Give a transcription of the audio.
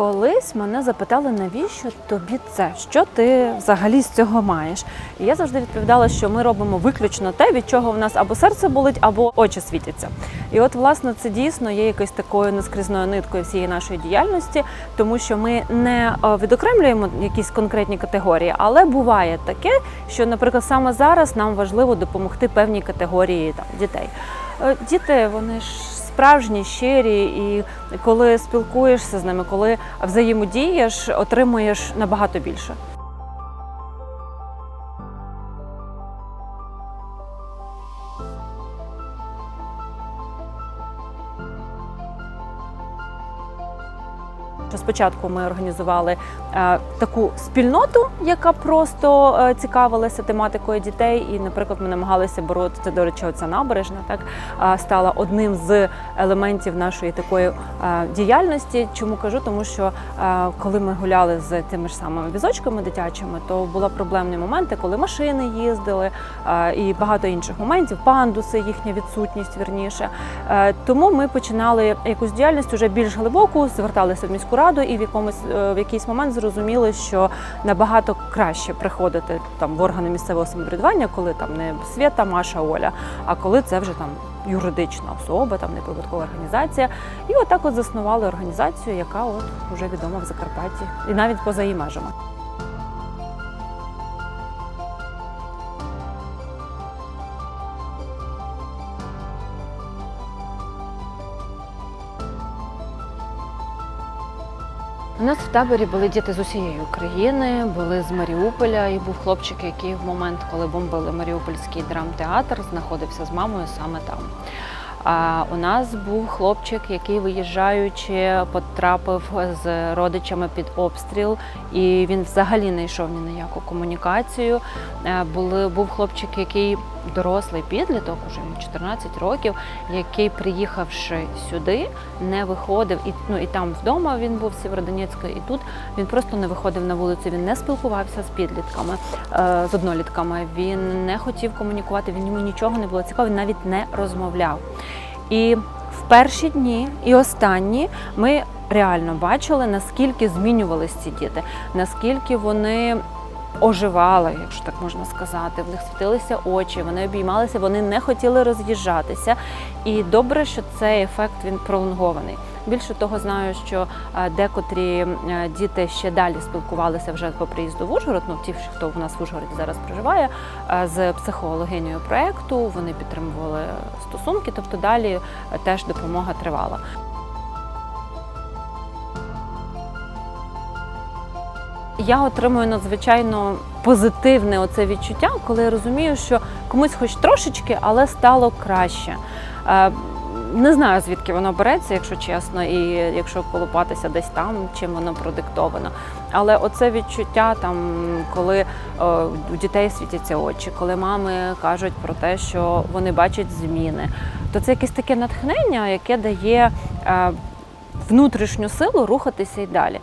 Колись мене запитали, навіщо тобі це? Що ти взагалі з цього маєш? І я завжди відповідала, що ми робимо виключно те, від чого в нас або серце болить, або очі світяться. І от, власне, це дійсно є якоюсь такою нескрізною ниткою всієї нашої діяльності, тому що ми не е, відокремлюємо якісь конкретні категорії, але буває таке, що, наприклад, саме зараз нам важливо допомогти певній категорії там дітей. Е, Діти, вони ж справжні, щирі, і коли спілкуєшся з ними, коли взаємодієш, отримуєш набагато більше. Спочатку ми організували е, таку спільноту, яка просто е, цікавилася тематикою дітей. І, наприклад, ми намагалися боротися, до речі, ця набережна так е, стала одним з елементів нашої такої діяльності. Чому кажу? Тому що коли ми гуляли з тими ж самими візочками дитячими, то були проблемні моменти, коли машини їздили і багато інших моментів, пандуси, їхня відсутність, вірніше. Е, Тому ми починали якусь діяльність уже більш глибоку, зверталися в міську раду, і в якомусь е, в якийсь момент зрозуміли, що набагато краще приходити там в органи місцевого самоврядування, коли там не Свята, Маша, Оля, а коли це вже там юридична особа, там неприбуткова організація. І отак от заснували організацію, яка от вже відома в Закарпатті, і навіть поза її межами. У нас в таборі були діти з усієї України, були з Маріуполя, і був хлопчик, який в момент, коли бомбили Маріупольський драмтеатр, знаходився з мамою саме там. А у нас був хлопчик, який виїжджаючи, потрапив з родичами під обстріл, і він взагалі не йшов ні на яку комунікацію. Е, Були, був хлопчик, який дорослий підліток, уже йому 14 років, який, приїхавши сюди, не виходив і ну і там вдома він був в Сєвєродонецьку, і тут він просто не виходив на вулицю. Він не спілкувався з підлітками, е, з однолітками. Він не хотів комунікувати. Він йому нічого не було цікаво. Він навіть не розмовляв. І в перші дні і останні ми реально бачили, наскільки змінювалися ці діти, наскільки вони оживали, якщо так можна сказати. В них світилися очі, вони обіймалися, вони не хотіли роз'їжджатися. І добре, що цей ефект він пролонгований. Більше того, знаю, що е, декотрі е, діти ще далі спілкувалися вже по приїзду в Ужгород. Ну ті, хто в нас в Ужгороді зараз проживає, е, з психологинею проекту. Вони підтримували стосунки, тобто далі теж допомога тривала. Я отримую надзвичайно позитивне оце відчуття, коли я розумію, що комусь хоч трошечки, але стало краще. Е, Не знаю, звідки воно береться, якщо чесно, і якщо колупатися десь там, чим воно продиктовано. Але оце відчуття, там, коли о, у дітей світяться очі, коли мами кажуть про те, що вони бачать зміни, то це якесь таке натхнення, яке дає е, внутрішню силу рухатися і далі.